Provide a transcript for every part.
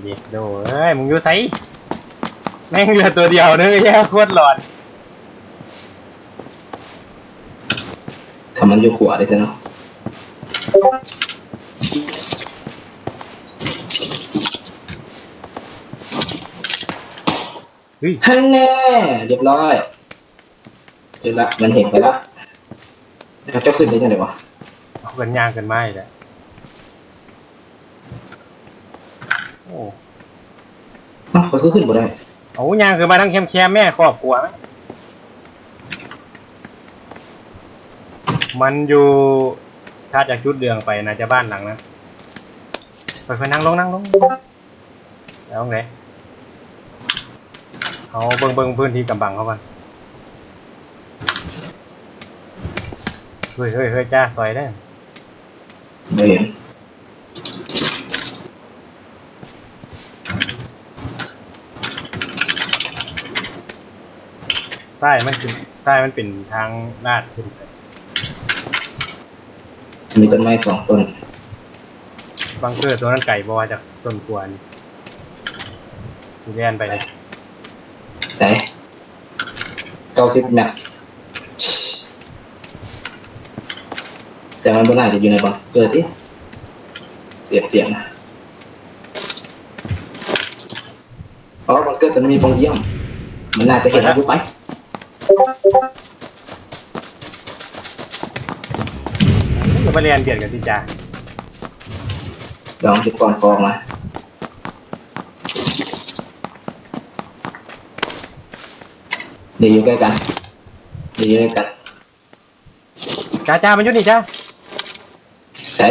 เด็กโดเอ้ยมึงอยู่ไสแม่งเหลือตัวเดียวนึงแย่โคตรหลอนทำมันอยู่ขวาได้ซะเนาะเฮ้ยฮันแน่เรียบร้อยเจอละมันเห็นไปละแล้วเจ้าขึ้นได้ยังไงวะเอากันย่างกันไม้แหละโอ้ อ้าวเขาคือขึ้นบ่ได้เอายางคือมาทั้งแคมแคมแม่ครอบครัวไหมมันอยู่ถ้าจากจุดเดืองไปน่าจะบ้านหลังนั้นไปไปนั่งลงนั่งลงแล้วไงเอาเบิ่งเบิ่งพื้นที่กำบังเขาก่อนเฮ้ยเฮ้ยเฮ้ยจ้าซอยได้ไม่เห็น ใช่มันเป็นใช่มันเป็นทางลาดขึ้นไปมีต้นไม้สองต้นบังเกอร์ตัวนั้นไก่บอจากส่วนกวนสีแดนไปเลยใส่เก้าสิบแม็กแต่มันไม่น่าจะอยู่ในบังเกิดที่เสียเปรียบนะเพราะว่าบังเกิดมันมีฟองเยี่ยม มันน่าจะเห็นเราดูไป ก็มาเรียนเบียดกันที่จ้าลองจุดก่อนฟองมาเดี๋ยวอยู่ใกล้กันเดี๋ยวอยู่ใกล้กันจ้าจ้ามันอยุ่นี่จ้าใส่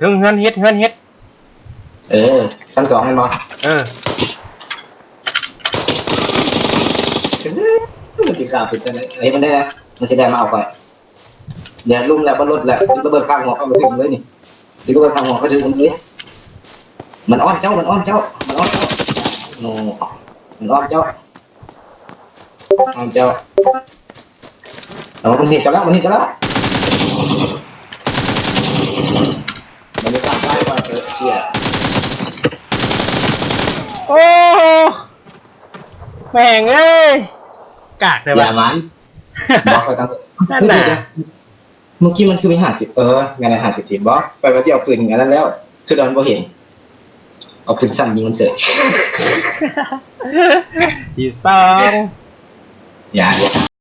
ถึงเฮือนเฮ็ดเฮือนเฮ็ดเออชั้นสองให้มาเออ มันติดกาวผิดกันเลยเฮ้ยมันได้นะมันจะได้มาเอาไปเดี๋ยวลุ่มแล้วก็ลดแล้วระเบิดข้างหัวเข้าไปถึงเลยนี่ดีก็เบิดข้างหัวเข้าถึงมันเลยมันอ้อนเจ้ามันอ้อนเจ้ามันอ้อนเจ้าโนมันอ้อนเจ้าอ้อนเจ้าเอามันเห็นเจ้าแล้วมันเห็นเจ้าแล้วมันไม่กล้าไปว่าเออเชี่ยโอ้แม่งเอ้ย กากเลยอย่าว่ะมันบล็อกไปตั้งนั่นน่ะ เมื่อกี้มันคือมีห้าสิบเอองานในห้าสิบทีบล็อกไปว่าที่เอาปืนอย่างนั้นแล้ว คือโดนบ่เห็น เอาปืนสั้นยิงมันเสยที่สอง อย่าเดี๋ยว